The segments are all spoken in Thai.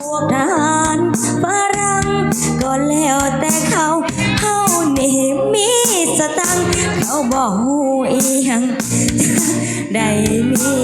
พวกทหารฝรั่งก็แล้วแต่เขาเฮานี่มีสตังค์เขาบอกหูอีหยังได้มี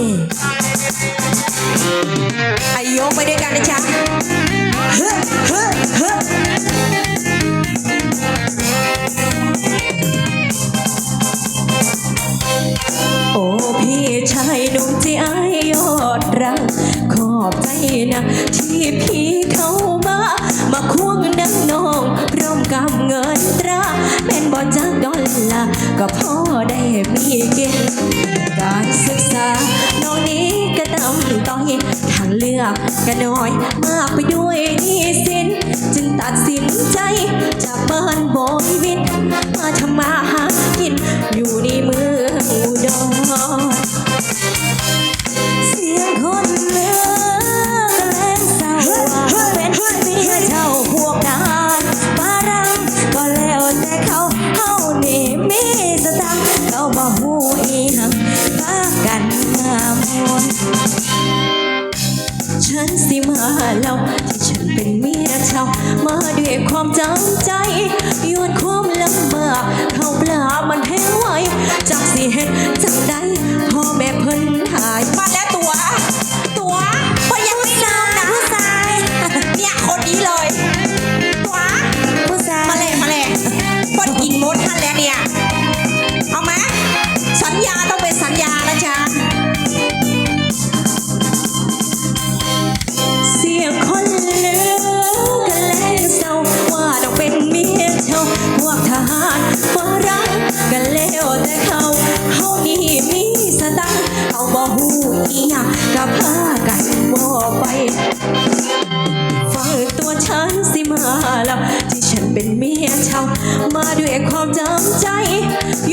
กก็น้อยมากไปด้วยหนี้สิน จึงตัดสินใจจากบ้านบอยวิน ฉันสิมาเล่าที่ฉันเป็นเมียชาวมาด้วยความจำใจยวนความลำบากเขาปลามันแห้งไว้จากสิเห็นจังใดพ่อแม่เพิ่นหายมาแล้ว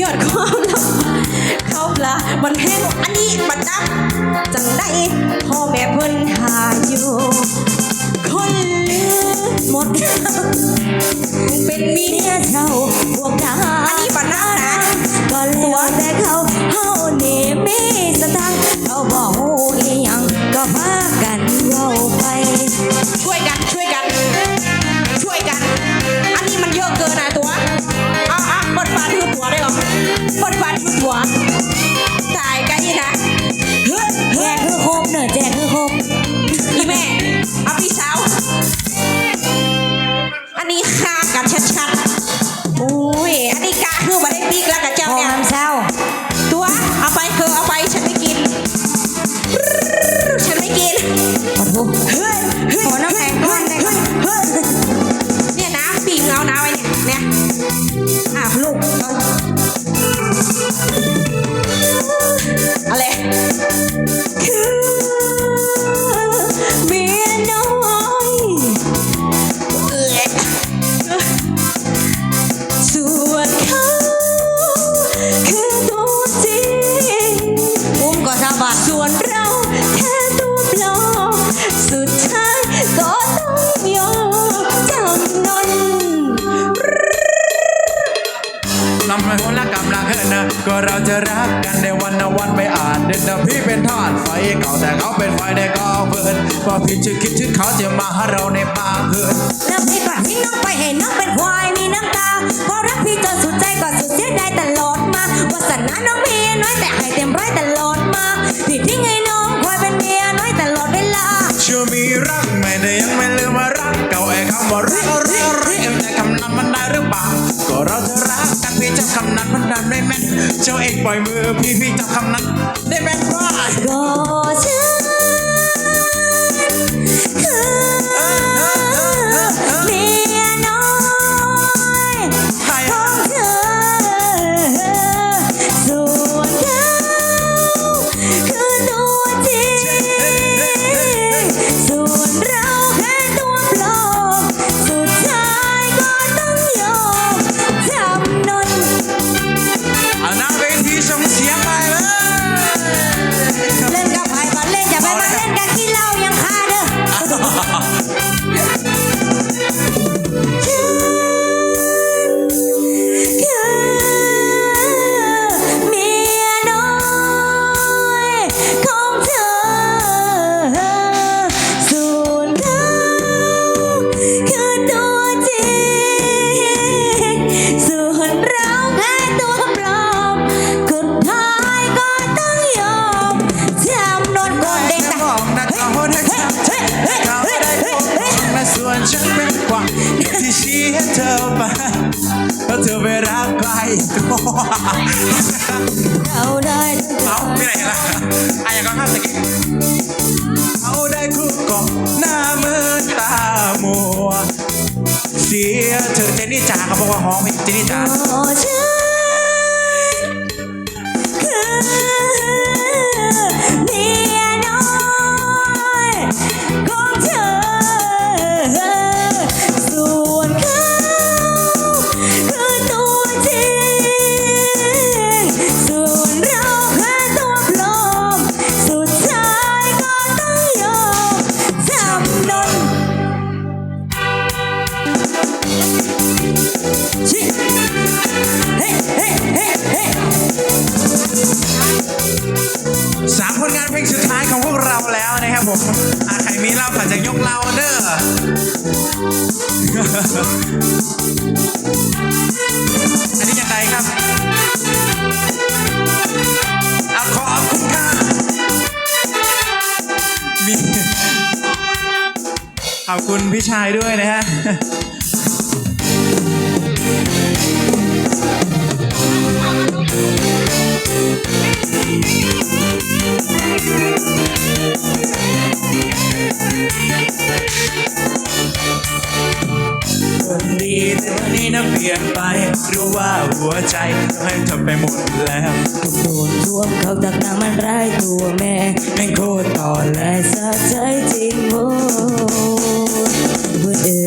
ยอดความลำบากเขาปลามันแห้งอันนี้บัตรนับจังได้พ่อแม่เพิ่นหาอยู่คนลือหมดเป็นเมียเช่าพวกทหารอันนี้บัตรนับนะก็แล้วแต่เขาเฮา นนี้ฆ่ากันชัดๆโอ้ยอันนี้กะคือมาได้ปีกแล้วกับเจ้าพอเนี่ยน้ำเศร้าตัวเอาไปเธอเอาไปฉันไม่กิน ฉันไม่กินขอโทษเฮ้ย นำมาคนละกำลังเฮิรนะก็เราจะรักกันในวันนวันไม่อาจเดินนะพี่เป็นทาสไฟเก่าแต่เขาเป็นไฟได้ก็เพลินพอพี่จะคิดถึงเขาจะมาหาเราในป่าเกินแล้วพี่ก็ทิ้งน้องไปให้น้องเป็นควายมีน้ำตาเพราะรักพี่จนสุดใจก็สุดเสียดายตลอดมาวาสนาน้องมีน้อยแต่ให้เต็มร้อยตลอดมาพี่ทิ้งให้น้องคอยเป็นเมียน้อยตลอดเวลาเชื่อมีรักไม่ได้ยังไม่ลืมว่ารักเก่าไอ้คำว่ารักรักรักเอ็มแต่คำนั้นมันได้หรือเปล่าก็เราจะรักกันพี่จ มันดันได้ไม่แม่นเจ้าเอกปล่อยมือพี่พี่จำคำนั้นได้แม่นว่าก็ฉันคือ เราได้เอาไม่ไหนละอายก็ห้ามตะกี้เขาได้คู่เกาะหน้ามือตามัว เสียเธอเจนนี่จ๋าเขาบอกว่าห้องเพลงเจนนี่จ๋า ขอจะยกเล่าเด้ออันนี้ยังไงครับอะขอบคุณค่ะมีขอบคุณพี่ชายด้วยนะฮะ คนดีแต่วันนี้นะเปลี่ยนไป รู้ว่าหัวใจให้เธอไปหมดแล้วโดนทวมเขาตักน้ำมันร้ายตัวแม่แม่งโคตรต่อและสะใจจริงโว้ยเอ้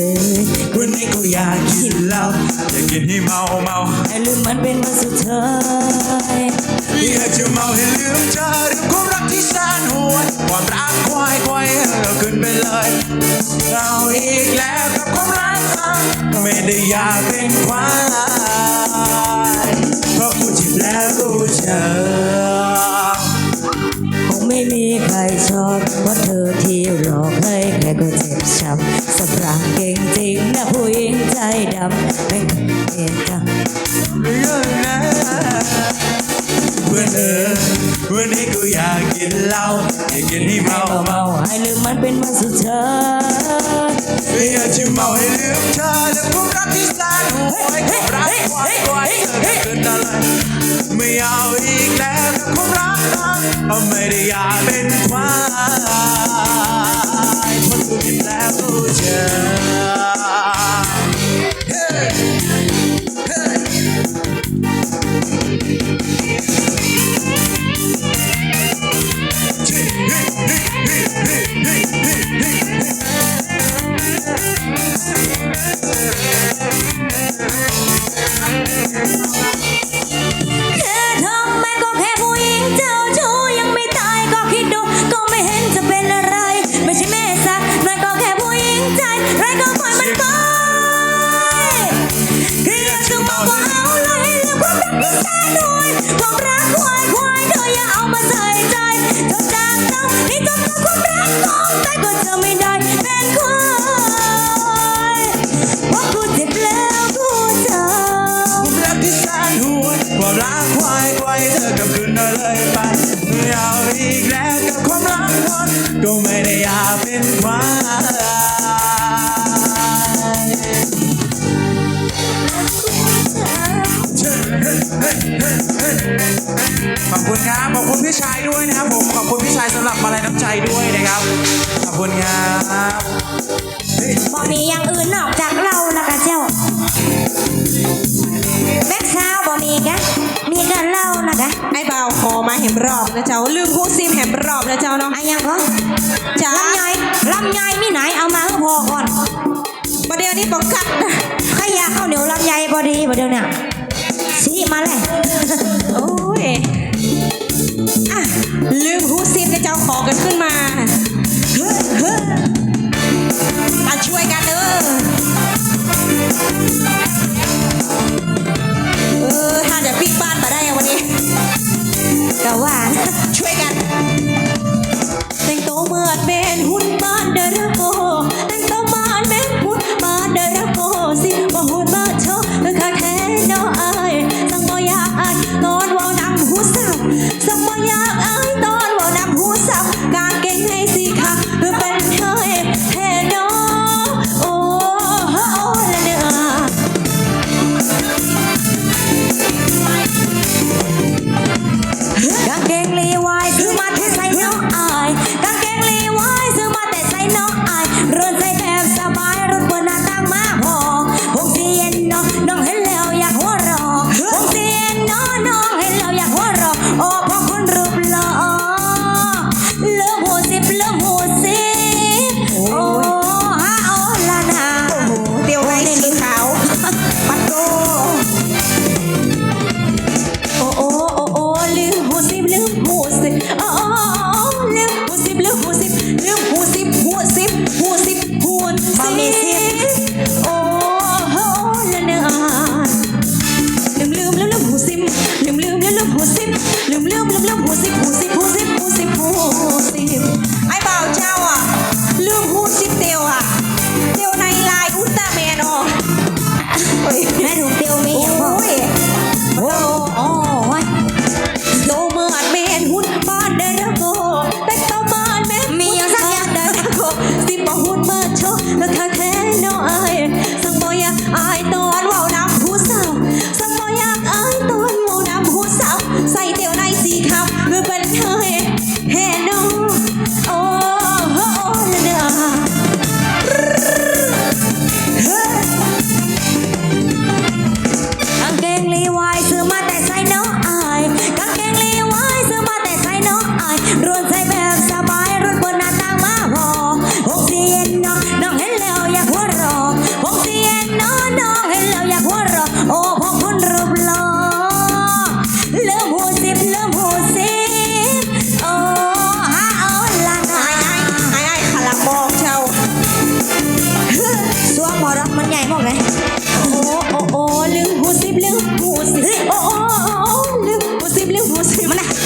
ยวันนี้ก็อยากกินเหล้าอยากกินให้เมาเมาไอ้ลืมมันเป็นวันสุดท้ายอยากจะเมาให้ลืมเธอเรื่องความรักที่แสนหว เราอีกแล้วกับความรักไม่ได้อยากเป็นควายเพราะกูเจ็บแล้วกูเจ็บคงไม่มีใครชอบเพราเธอที่หลอกให้ใครก็เจ็บช้ำสปรางเก่งจริงนะผู้หญิงใจดำไม่เอ็นกันเพื่อนเออ วันนี้กูอยากกินเหล้าอยากกินให้เมาเมาให้ลืมมันเป็นวันสุดท้ายอยากจะเมาให้ลืมเธอแล้วความรักที่แสนหวยความรักควายควยเธอจะขึ้นอะไรไม่เอาอีกแล้วกับความรักเอาไม่ได้อยากเป็นควายเพราะกูกินแล้วกูเจอ เธอกับคืนมาเลยไปไม่เอาอีกแล้วกับความรักวนก็ไม่ได้อยากเป็นควายขอบคุณครับ ขอบคุณพี่ชายด้วยนะครับผม ขอบคุณพี่ชายสำหรับมาลัยน้ำใจด้วยนะครับ ขอบคุณครับบ่มีอย่างอื่นนอกจากเรานะคะเจ้า นี่กะมีกันเล่านะกะไอ้บ่าวขอมาแหมรอบนะเจ้าลืมพูดซิมแหมรอบนะเจ้าเนาะไอ้ยังก็จ้าลำไยลำไยมีไหนเอามาให้พอก่อนประเดี๋ยวนี้ปกัดนะขยะข้าวเหนียวลำไยพอดีประเดี๋ยวเนี่ยสีมาเลยโอ้ยอะลืมพูดซิมนะเจ้าขอกันขึ้นมาเฮ้เฮ้มาช่วยกัน 万 mana